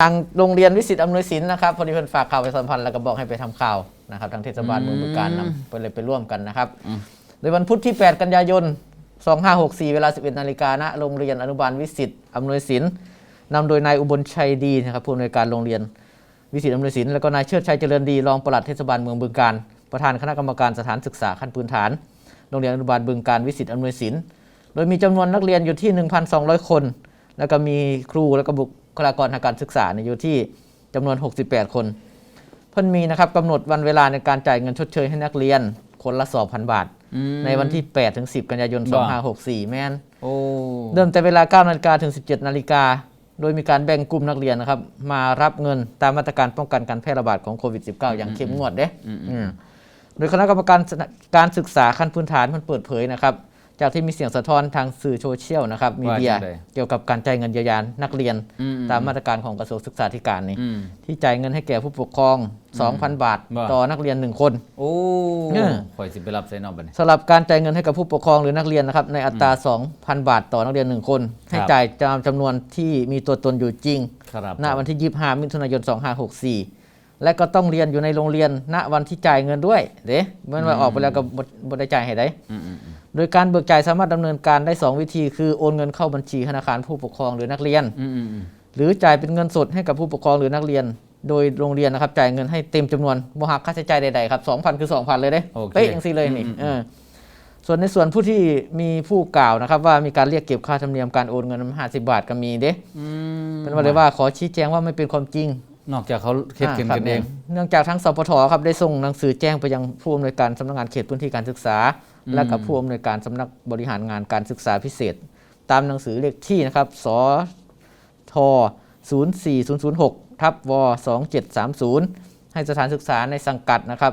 ทางโรงเรียนวิสิตอำนวยสินนะครับพอดีเพิ่นฝากข่าวไปสัมพันธ์แล้วก็บอกให้ไปทำข่าวนะครับทางเทศบาลเมืองบึงการนำไปเลยไปร่วมกันนะครับ โดยวันพุธที่ 8 กันยายน 2564 เวลา 11นาฬิกาณโรงเรียนอนุบาลวิสิตอำนวยสินนำโดยนายอุบลชัยดีนะครับผู้อำนวยการโรงเรียนวิสิตอำนวยสินแล้วก็นายเชิดชัยเจริญดีรองปลัดเทศบาลเมืองบึงการประธานคณะกรรมการสถานศึกษาขั้นพื้นฐาน โรงเรียนอนุบาลบึงการวิสิตอำนวยสินโดยมีจำนวนนักเรียนอยู่ที่ 1,200 คน แล้วก็มีครูแล้วก็บุ คลากรทางการศึกษาเนี่ยอยู่ที่จำนวน 68 คนเพิ่นมีนะครับกำหนดวันเวลาในการจ่ายเงินชดเชยให้นักเรียนคนละ 2,000 บาทอืมในวันที่ 8 ถึง 10 กันยายนบ่2564 แม่นโอ้เริ่มแต่เวลา 9 นาฬิกาถึง 17 นาฬิกา โดยมีการแบ่งกลุ่มนักเรียนนะครับ มารับเงินตามมาตรการป้องกันการแพร่ระบาดของโควิด -19 อย่างเข้มงวดเด้อืมโดยคณะกรรมการการศึกษาขั้นพื้นฐานมันเปิดเผยนะครับ จากที่มีเสียงสะท้อนทางสื่อโซเชียลนะครับมีว่าเดียจังใดเกี่ยวกับการจ่ายเงินเยียวยานักเรียนอืมตามมาตรการของกระทรวงศึกษาธิการนี่อืมที่จ่ายเงินให้แก่ผู้ปกครอง 2,000 บาทว่าต่อนักเรียน 1 คน โอ้เนี่ยข่อยสิไปรับใส่นอกบัดนี้สำหรับการจ่ายเงินให้กับผู้ปกครองหรือนักเรียนนะครับในอัตรา 2,000 บาท ต่อนักเรียน 1 คน ให้ครับจ่ายตามจำนวนที่มีตัวตนอยู่จริงครับณวันที่ 25 มิถุนายน 2564และก็ต้องเรียนอยู่ในโรงเรียนณวันที่จ่ายเงินด้วย เด้เมื่อว่าออกไปแล้วก็บ่บ่ได้จ่ายให้ได้อืมอืมอืม โดยการเบิกจ่ายสามารถดำเนินการได้ 2 วิธี คือโอนเงินเข้าบัญชีธนาคารผู้ปกครองหรือนักเรียนอืมอืมอืมหรือจ่ายเป็นเงินสดให้กับผู้ปกครองหรือนักเรียน โดยโรงเรียนนะครับจ่ายเงินให้เต็มจำนวนบ่หักค่าใช้จ่ายใดๆครับ2,000 คือ 2,000 เลยเด้โอเคเป๊ะอย่างซี่เลยนี่อืมอืมเออส่วนในส่วนผู้ที่มีผู้กล่าวนะครับ ว่ามีการเรียกเก็บค่าธรรมเนียมการโอนเงิน50บาทก็มีเด้อืมเป็นว่าเลยว่าขอชี้แจงว่าไม่เป็นความจริงนอกจากเขาเฮ็ดกันอ่ากันเองครับเนื่องจากทั้งสปทครับได้ส่งหนังสือแจ้งไปยังผู้อำนวยการสำนักงานเขตพื้นที่การศึกษา และกับผู้อำนวยการสำนักบริหารงานการศึกษาพิเศษ ตามหนังสือเลขที่นะครับสท04006ทับว2730 ให้สถานศึกษาในสังกัดนะครับ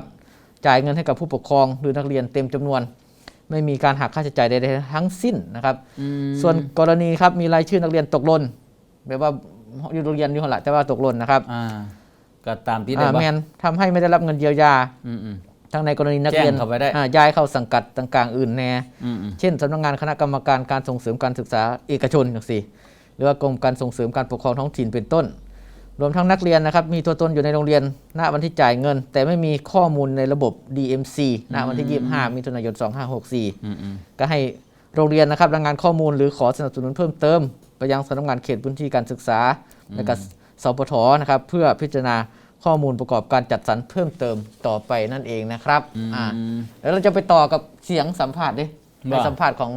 จ่ายเงินให้กับผู้ปกครองหรือนักเรียนเต็มจำนวน ไม่มีการหักค่าใช้จ่ายใดๆทั้งสิ้นนะครับอืมส่วนกรณีครับมีรายชื่อนักเรียนตกหล่นแบบว่าอยู่โรงเรียนอยู่หั่นละแต่ว่าตกหล่นนะครับอ่าก็ตามที่ได้อ่าบ่แมนทำให้ไม่ได้รับเงินเยียวยาอืมอืม ทั้งในกรณีนักเรียนแจ้งเข้าไปได้อ่าย้ายเข้าสังกัดต่างๆ อื่นแน่อืมอืมเช่นสำนักงานคณะกรรมการการส่งเสริมการศึกษาเอกชนอย่างสี่หรือว่ากรมการส่งเสริมการปกครองท้องถิ่นเป็นต้น รวมทั้งนักเรียนนะครับมีตัวตนอยู่ในโรงเรียนณวันที่จ่ายเงิน แต่ไม่มีข้อมูลในระบบ DMC ณวันที่ 25 มิถุนายน 2564อืมอืมก็ให้โรงเรียนนะครับรายงานข้อมูลหรือขอสนับสนุนเพิ่มเติม ไปยังสำนักงานเขตพื้นที่การศึกษาและก็สปทนะครับเพื่อพิจารณา ข้อมูลประกอบการจัดสรรเพิ่มเติมต่อไปนั่นเองนะครับอ่าแล้วเราจะไปต่อกับเสียงสัมภาษณ์ดิในว่าสัมภาษณ์ของ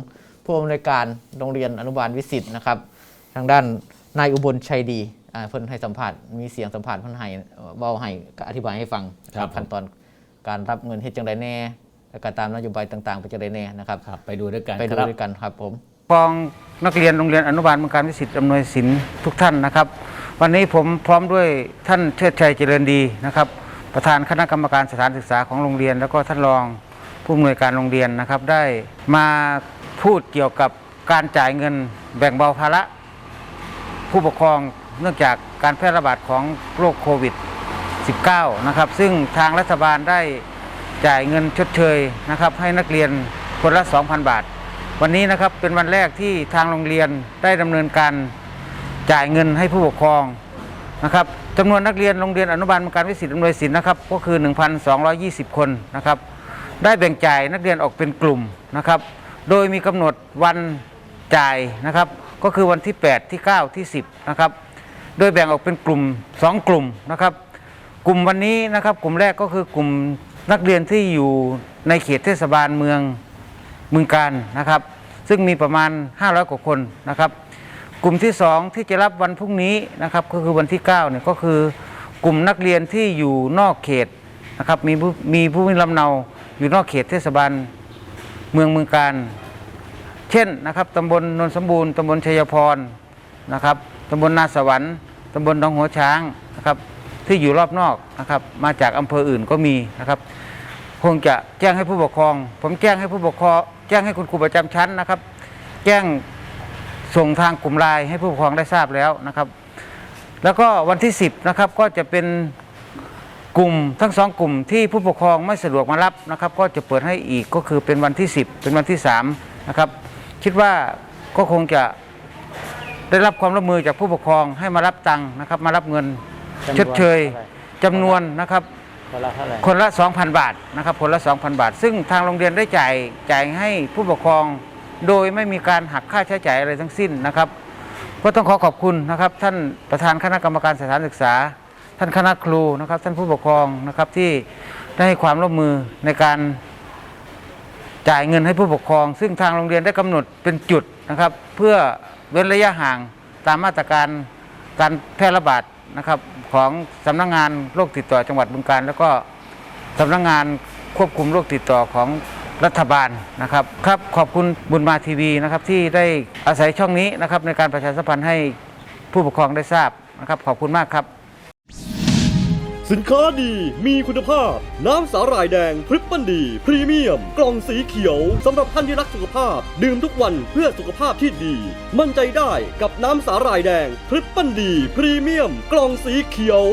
ผู้อำนวยการโรงเรียนอนุบาลวิสิตนะครับ ทางด้านนายอุบลชัยดีอ่าเพิ่นให้สัมภาษณ์มีเสียงสัมภาษณ์เพิ่นให้เอ่อเว้าให้ก็อธิบายให้ฟังครับขั้นตอนการรับเงินเฮ็ดจังไดแน่และก็ตามนโยบายต่าง ๆ ไปจังไดแน่นะครับครับไปดูด้วยกันไปดูครับด้วยกันครับผมปองนักเรียนโรงเรียนอนุบาลเมืองการวิสิตอำนวยสินทุกท่านนะครับ วันนี้ผมพร้อมด้วยท่านเชิดชัยเจริญดีนะครับ ประธานคณะกรรมการสถานศึกษาของโรงเรียน แล้วก็ท่านรองผู้อำนวยการโรงเรียนนะครับ ได้มาพูดเกี่ยวกับการจ่ายเงินแบ่งเบาภาระผู้ปกครองเนื่องจากการแพร่ระบาดของโรคโควิด 19 นะครับ ซึ่งทางรัฐบาลได้จ่ายเงินชดเชยนะครับ ให้นักเรียนคนละ 2,000 บาท วันนี้นะครับเป็นวันแรกที่ทางโรงเรียนได้ดำเนินการ จ่ายเงินให้ผู้ปกครองนะครับจำนวนนักเรียนโรงเรียนอนุบาลการวิสิตอำนวยสินนะครับก็คือ 1,220 คนนะครับได้แบ่งจ่ายนักเรียนออกเป็นกลุ่มนะครับ โดยมีกำหนดวันจ่ายนะครับ ก็คือวันที่ 8 ที่ 9 ที่ 10นะครับโดยแบ่งออกเป็นกลุ่ม 2 กลุ่มนะครับ กลุ่มวันนี้นะครับ กลุ่มแรกก็คือกลุ่มนักเรียนที่อยู่ในเขตเทศบาลเมืองเมืองการนะครับ ซึ่งมีประมาณ 500 กว่าคนนะครับ กลุ่มที่ 2 ที่จะรับวันพรุ่งนี้นะครับก็คือวันที่9เนี่ยก็คือกลุ่มนักเรียนที่อยู่นอกเขตนะครับมีผู้มีผู้มีลำเนาอยู่นอกเขตเทศบาลเมืองเมืองการ เช่นนะครับตำบลนนสมบูรณ์ตำบลชัยพรนะครับตำบลนาสวรรค์ตำบลหนองหัวช้างนะครับที่อยู่รอบนอกนะครับมาจากอำเภออื่นก็มีนะครับ คงจะแจ้งให้ผู้ปกครอง ผมแจ้งให้ผู้ปกครอง แจ้งให้คุณครูประจำชั้นนะครับ แจ้ง ส่งทางกลุ่มไลน์ให้ผู้ปกครองได้ทราบแล้วนะครับ แล้วก็วันที่ 10นะครับก็จะเป็นกลุ่มทั้งสองกลุ่มที่ผู้ปกครองไม่สะดวกมารับนะครับ ก็จะเปิดให้อีกก็คือเป็นวันที่ 10 เป็นวันที่3นะครับคิดว่าก็คงจะได้รับความร่วมมือจากผู้ปกครองให้มารับตังค์นะครับ มารับเงินจำนวนชดเชยเท่าไหร่จำนวนนะครับคนละเท่าไหร่คนละ 2,000 บาทนะครับคนละ 2,000 บาท ซึ่งทางโรงเรียนได้จ่ายจ่ายให้ผู้ปกครอง โดยไม่มีการหักค่าใช้จ่ายอะไรทั้งสิ้นนะครับ ก็ต้องขอขอบคุณนะครับ ท่านประธานคณะกรรมการสถานศึกษา ท่านคณะครูนะครับ ท่านผู้ปกครองนะครับที่ได้ให้ความร่วมมือในการจ่ายเงินให้ผู้ปกครอง ซึ่งทางโรงเรียนได้กำหนดเป็นจุดนะครับ เพื่อเว้นระยะห่างตามมาตรการการแพร่ระบาดนะครับของสำนักงานโรคติดต่อจังหวัดบึงกาฬแล้วก็สำนักงานควบคุมโรคติดต่อของ รัฐบาลนะครับครับขอบคุณบุญมาทีวีนะครับที่ได้อาศัยช่องนี้นะครับในการประชาสัมพันธ์ให้ผู้ปกครองได้ทราบนะครับขอบคุณมากครับ สินค้าดีมีคุณภาพ น้ำสาหร่ายแดงพริปเปิลดี พรีเมียม กล่องสีเขียวสำหรับท่านที่รักสุขภาพ ดื่มทุกวันเพื่อสุขภาพที่ดี มั่นใจได้กับน้ำสาหร่ายแดงพริปเปิลดี พรีเมียม กล่องสีเขียว